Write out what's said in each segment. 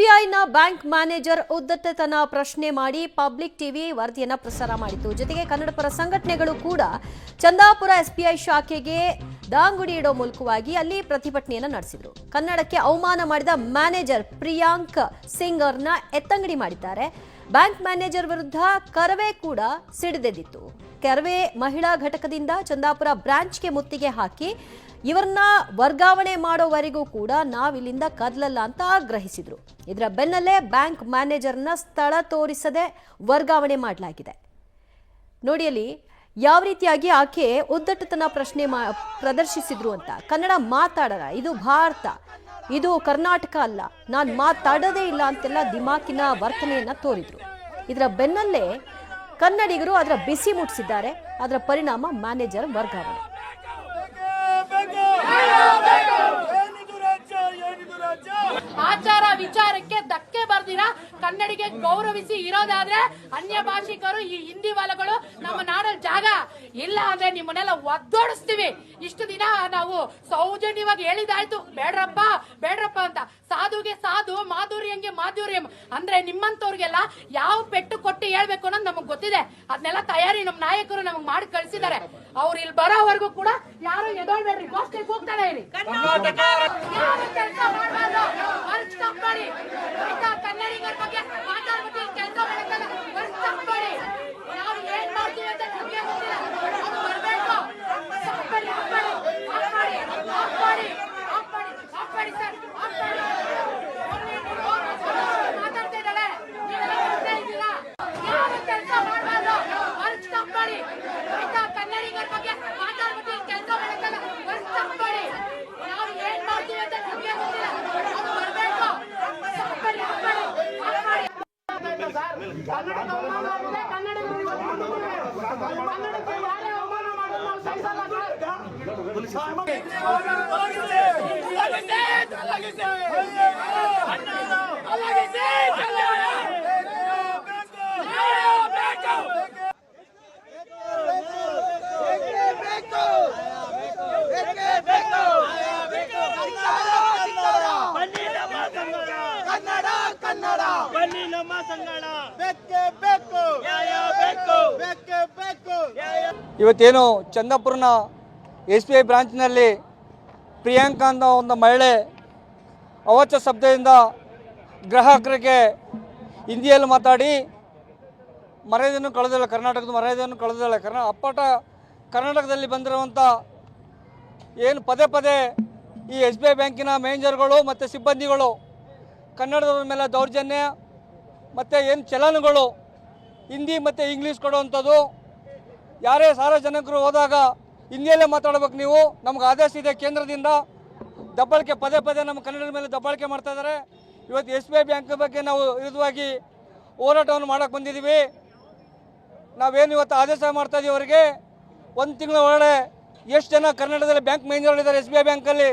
ಎಸ್ಬಿಐನ bank manager ಉದ್ದಟತನ ಪ್ರಶ್ನೆ ಮಾಡಿ public TV ವರದಿಯನ್ನು ಪ್ರಸಾರ ಮಾಡಿತು. ಜೊತೆಗೆ ಕನ್ನಡಪರ ಸಂಘಟನೆಗಳು ಕೂಡ ಚಂದಾಪುರ ಎಸ್ಬಿಐ ಶಾಖೆಗೆ ದಾಂಗುಡಿ ಇಡೋ ಮೂಲಕವಾಗಿ ಅಲ್ಲಿ ಪ್ರತಿಭಟನೆಯನ್ನು ನಡೆಸಿದರು. ಕನ್ನಡಕ್ಕೆ ಅವಮಾನ ಮಾಡಿದ ಮ್ಯಾನೇಜರ್ ಪ್ರಿಯಾಂಕ್ ಸಿಂಗರ್ನ ಎತ್ತಂಗಡಿ ಮಾಡಿದ್ದಾರೆ. ಬ್ಯಾಂಕ್ ಮ್ಯಾನೇಜರ್ ವಿರುದ್ಧ ಕರವೇ ಕೂಡ ಸಿಡಿದೆದ್ದಿತ್ತು ಕೆರವೆ ಮಹಿಳಾ ಘಟಕದಿಂದ ಚಂದಾಪುರ ಬ್ರಾಂಚ್ಗೆ ಮುತ್ತಿಗೆ ಹಾಕಿ ಇವರನ್ನ ವರ್ಗಾವಣೆ ಮಾಡೋವರೆಗೂ ಕೂಡ ನಾವಿಲ್ಲಿಂದ ಕದಲಲ್ಲ ಅಂತ ಆಗ್ರಹಿಸಿದ್ರು. ಇದರ ಬೆನ್ನಲ್ಲೇ ಬ್ಯಾಂಕ್ ಮ್ಯಾನೇಜರ್ನ ಸ್ಥಳ ತೋರಿಸದೆ ವರ್ಗಾವಣೆ ಮಾಡಲಾಗಿದೆ. ನೋಡಿ ಅಲ್ಲಿ ಯಾವ ರೀತಿಯಾಗಿ ಆಕೆ ಉದ್ದಟತನ ಪ್ರಶ್ನೆ ಮಾ, ಪ್ರದರ್ಶಿಸಿದ್ರು ಅಂತ. ಕನ್ನಡ ಮಾತಾಡೋಣ ಇದು ಭಾರತ, ಇದು ಕರ್ನಾಟಕ ಅಲ್ಲ, ನಾನು ಮಾತಾಡೋದೇ ಇಲ್ಲ ಅಂತೆಲ್ಲ ದಿಮಾಕಿನ ವರ್ತನೆಯನ್ನ ತೋರಿದ್ರು. ಇದರ ಬೆನ್ನಲ್ಲೇ ಕನ್ನಡಿಗರು ಅದರ ಬಿಸಿ ಮುಟ್ಟಿಸಿದ್ದಾರೆ. ಅದರ ಪರಿಣಾಮ ಮ್ಯಾನೇಜರ್ ವರ್ಗಾವಣೆ. ಆಚಾರ ವಿಚಾರಕ್ಕೆ ಬರ್ದಿರ ಕನ್ನಡಿಗೆ ಗೌರವಿಸಿ ಇರೋದಾದ್ರೆ ಅನ್ಯ ಭಾಷಿಕರು ಈ ಹಿಂದಿ ವಾಲಗಳು ನಮ್ಮ ನಾಡಲ್ಲಿ ಜಾಗ. ಇಲ್ಲ ಅಂದ್ರೆ ನಿಮ್ಮನ್ನೆಲ್ಲ ಒದ್ದೋಡಿಸ್ತೀವಿ. ಇಷ್ಟು ದಿನ ನಾವು ಸೌಜನ್ಯವಾಗಿ ಹೇಳಿದಾಯ್ತು. ಬೇಡ್ರಪ್ಪ ಬೇಡ್ರಪ್ಪ ಅಂತ. ಸಾಧುಗೆ ಸಾಧು ಮಾಧುರ್ಯಂಗೆ ಮಾಧುರ್ಯಂ. ಅಂದ್ರೆ ನಿಮ್ಮಂತವ್ರಿಗೆಲ್ಲ ಯಾವ ಪೆಟ್ಟು ಕೊಟ್ಟು ಹೇಳ್ಬೇಕು ಅನ್ನೋದು ನಮಗ್ ಗೊತ್ತಿದೆ. ಅದನ್ನೆಲ್ಲ ತಯಾರಿ ನಮ್ಮ ನಾಯಕರು ನಮಗ್ ಮಾಡಿ ಕಳ್ಸಿದ್ದಾರೆ. ಅವ್ರು ಇಲ್ಲಿ ಬರೋವರೆಗೂ ಕೂಡ ಯಾರು ಎದೋಳ್ಬೇಡ್ರಿ. ಗೋಷ್ಠಿ ಕೂಗ್ತಾನೆ ಇರಿ ಯಾರು ಕೆಲ್ಸ ಮಾಡ್ಬಾರ್ದು. ವರ್ಕ್ ಸ್ಟಾಪ್ ಮಾಡಿ ಆಯ್ತಾ ಕನ್ನಡಿಗರ ಬಗ್ಗೆ ಮಾತಾಡ್ಬಿಟ್ಟು ಕೆಲಸ ಮಾಡಕ್ಕಲ್ಲ ವರ್ಕ್ ಸ್ಟಾಪ್ ಮಾಡಿ ನಾವು ಏನ್ ಮಾಡ್ತೀವಿ ಅಂತ ನಮ್ಗೆ ಗೊತ್ತಿಲ್ಲ ಅದು ಬರ್ಬೇಕು ಸ್ಟಾಪ್ ಮಾಡಿ ಆಫ್ ಮಾಡಿ ಆಫ್ ಮಾಡಿ ಆಫ್ ಮಾಡಿ ಆಫ್ ಮಾಡಿ ಆಫ್ ಮಾಡಿ ಸರ್ ಆಫ್ ಮಾಡಿ ಮಾತಾಡ್ತಾ ಇದ್ದಾಳೆ ನೀವೆಲ್ಲ ಬರ್ತಾ ಇದ್ದೀರಾ ಯಾರು ಕೆಲಸ ಮಾಡಬಾರ್ದು ವರ್ಕ್ ಸ್ಟಾಪ್ ಮಾಡಿ ಆಯ್ತಾ ಕನ್ನಡಿಗರ ಬಗ್ಗೆ ಮಾತಾಡ್ಬಿಟ್ಟು ಕೆಲಸ ಮಾಡಕ್ಕಲ್ಲ ವರ್ಕ್ ಸ್ಟಾಪ್ ಮಾಡಿ ನಾವು ಏನ್ ಮಾಡ್ತೀವಿ ಅಂತ ನಮ್ಗೆ ಗೊತ್ತಿಲ್ಲ ಅದು ಬರ್ಬೇಕು ಸ್ಟಾಪ್ ಮಾಡಿ ಆಫ್ ಮಾಡಿ ಆಫ್ ಮಾಡಿ ಕನ್ನಡಕ್ಕೆ ಅವಮಾನ ಆಗಿದೆ ಕನ್ನಡಿಗರಿಗೆ ಕನ್ನಡಕ್ಕೆ ಯಾರೇ ಅವಮಾನ ಮಾಡಿದ್ರು ನಾವು ಸಹಿಸಲ್ಲ ಕನ್ನಡ ನಮ್ಮ ಸಂಗಡ. ಬೇಕೇ ಬೇಕು ನ್ಯಾಯ ಬೇಕು ಬೇಕೇ ಬೇಕು ಇವತ್ತೇನು ಚಂದಪುರನ ಎಸ್ ಬಿ ಐ ಬ್ರಾಂಚ್ನಲ್ಲಿ ಪ್ರಿಯಾಂಕಾ ಅಂತ ಒಂದು ಮಹಿಳೆ ಅವಚ ಶಬ್ದದಿಂದ ಗ್ರಾಹಕರಿಗೆ ಹಿಂದಿಯಲ್ಲಿ ಮಾತಾಡಿ ಮರ್ಯಾದೆಯನ್ನು ಕಳೆದಿಲ್ಲ ಕರ್ನಾಟಕದ ಮರ್ಯಾದೆಯನ್ನು ಕಳೆದಿಲ್ಲ ಕರ್ನಾ ಅಪ್ಪಟ ಕರ್ನಾಟಕದಲ್ಲಿ ಬಂದಿರುವಂಥ ಏನು ಪದೇ ಪದೇ ಈ ಎಸ್ ಬಿ ಐ ಬ್ಯಾಂಕಿನ ಮ್ಯಾನೇಜರ್ಗಳು ಮತ್ತು ಸಿಬ್ಬಂದಿಗಳು ಕನ್ನಡದವ್ರ ಮೇಲೆ ದೌರ್ಜನ್ಯ ಮತ್ತು ಏನು ಚಲನ್ಗಳು? ಹಿಂದಿ ಮತ್ತು ಇಂಗ್ಲೀಷ್ ಕೊಡುವಂಥದ್ದು. ಯಾರೇ ಸಾರ್ವಜನಿಕರು ಹೋದಾಗ ಹಿಂದಿಯಲ್ಲೇ ಮಾತಾಡ್ಬೇಕು ನೀವು. ನಮ್ಗೆ ಆದೇಶ ಇದೆ ಕೇಂದ್ರದಿಂದ. ದಬ್ಬಾಳಿಕೆ ಪದೇ ಪದೇ ನಮ್ಮ ಕನ್ನಡದ ಮೇಲೆ ದಬ್ಬಾಳಿಕೆ ಮಾಡ್ತಾ ಇದ್ದಾರೆ ಇವತ್ತು ಎಸ್ ಬಿ ಐ ಬ್ಯಾಂಕ್ ಬಗ್ಗೆ ನಾವು ವಿರುದ್ಧವಾಗಿ ಹೋರಾಟವನ್ನು ಮಾಡೋಕ್ಕೆ ಬಂದಿದ್ದೀವಿ ನಾವೇನು ಇವತ್ತು ಆದೇಶ ಮಾಡ್ತಾ ಅವರಿಗೆ? ಒಂದು ತಿಂಗಳ ಒಳಗಡೆ ಎಷ್ಟು ಜನ ಕನ್ನಡದಲ್ಲಿ ಬ್ಯಾಂಕ್ ಮ್ಯಾನೇಜರ್ಗಳಿದ್ದಾರೆ ಎಸ್ ಬಿ ಐ ಬ್ಯಾಂಕಲ್ಲಿ?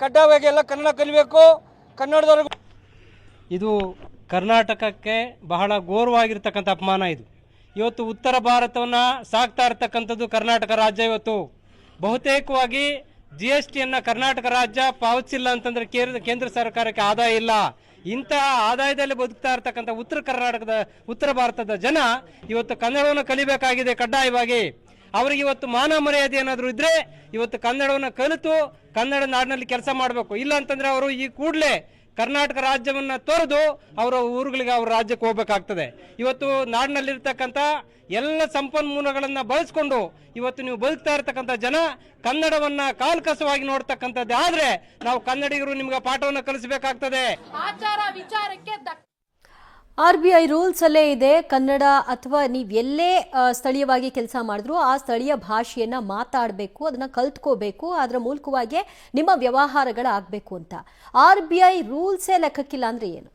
ಕಡ್ಡಾಯವಾಗಿ ಎಲ್ಲ ಕನ್ನಡ ಕಲಿಬೇಕು. ಕನ್ನಡದವ್ರಿಗೆ ಇದು ಕರ್ನಾಟಕಕ್ಕೆ ಬಹಳ ಘೋರವಾಗಿರ್ತಕ್ಕಂಥ ಅಪಮಾನ ಇದು. ಇವತ್ತು ಉತ್ತರ ಭಾರತವನ್ನು ಸಾಕ್ತಾ ಇರ್ತಕ್ಕಂಥದ್ದು ಕರ್ನಾಟಕ ರಾಜ್ಯ ಇವತ್ತು. ಬಹುತೇಕವಾಗಿ ಜಿ ಎಸ್ ಟಿಯನ್ನು ಕರ್ನಾಟಕ ರಾಜ್ಯ ಪಾವತಿಸಿಲ್ಲ ಅಂತಂದ್ರೆ ಕೇಂದ್ರ ಕೇಂದ್ರ ಸರ್ಕಾರಕ್ಕೆ ಆದಾಯ ಇಲ್ಲ. ಇಂತಹ ಆದಾಯದಲ್ಲಿ ಬದುಕ್ತಾ ಇರ್ತಕ್ಕಂಥ ಉತ್ತರ ಕರ್ನಾಟಕದ, ಉತ್ತರ ಭಾರತದ ಜನ ಇವತ್ತು ಕನ್ನಡವನ್ನು ಕಲಿಬೇಕಾಗಿದೆ ಕಡ್ಡಾಯವಾಗಿ. ಅವರಿಗೆ ಇವತ್ತು ಮಾನ ಮರ್ಯಾದೆ ಏನಾದರೂ ಇದ್ದರೆ ಇವತ್ತು ಕನ್ನಡವನ್ನು ಕಲಿತು ಕನ್ನಡ ನಾಡಿನಲ್ಲಿ ಕೆಲಸ ಮಾಡಬೇಕು. ಇಲ್ಲ ಅಂತಂದ್ರೆ ಅವರು ಈ ಕೂಡಲೇ ಕರ್ನಾಟಕ ರಾಜ್ಯವನ್ನು ತೊರೆದು ಅವರ ಊರುಗಳಿಗೆ ಅವ್ರ ರಾಜ್ಯಕ್ಕೆ ಹೋಗ್ಬೇಕಾಗ್ತದೆ. ಇವತ್ತು ನಾಡಿನಲ್ಲಿರ್ತಕ್ಕಂಥ ಎಲ್ಲ ಸಂಪನ್ಮೂಲಗಳನ್ನು ಬಳಸ್ಕೊಂಡು ಇವತ್ತು ನೀವು ಬದುಕ್ತಾ ಇರತಕ್ಕಂಥ ಜನ ಕನ್ನಡವನ್ನ ಕಾಲ್ಕಸವಾಗಿ ನೋಡ್ತಕ್ಕಂಥದ್ದೇ ಆದರೆ ನಾವು ಕನ್ನಡಿಗರು ನಿಮ್ಗೆ ಪಾಠವನ್ನು ಕಲಿಸಬೇಕಾಗ್ತದೆ. ಆಚಾರ ವಿಚಾರಕ್ಕೆ ಆರ್ ಬಿ ಐ ರೂಲ್ಸ್ ಅಲ್ಲೇ ಇದೆ. ಕನ್ನಡ ಅಥವಾ ನೀವು ಎಲ್ಲೇ ಸ್ಥಳೀಯವಾಗಿ ಕೆಲಸ ಮಾಡಿದ್ರು ಆ ಸ್ಥಳೀಯ ಭಾಷೆಯನ್ನ ಮಾತಾಡಬೇಕು, ಅದನ್ನ ಕಲ್ತ್ಕೋಬೇಕು, ಅದರ ಮೂಲಕವಾಗಿ ನಿಮ್ಮ ವ್ಯವಹಾರಗಳಾಗಬೇಕು ಅಂತ. ಆರ್ ಬಿ ಐ ರೂಲ್ಸೇ ಲೆಕ್ಕಕ್ಕಿಲ್ಲ ಅಂದ್ರೆ ಏನು?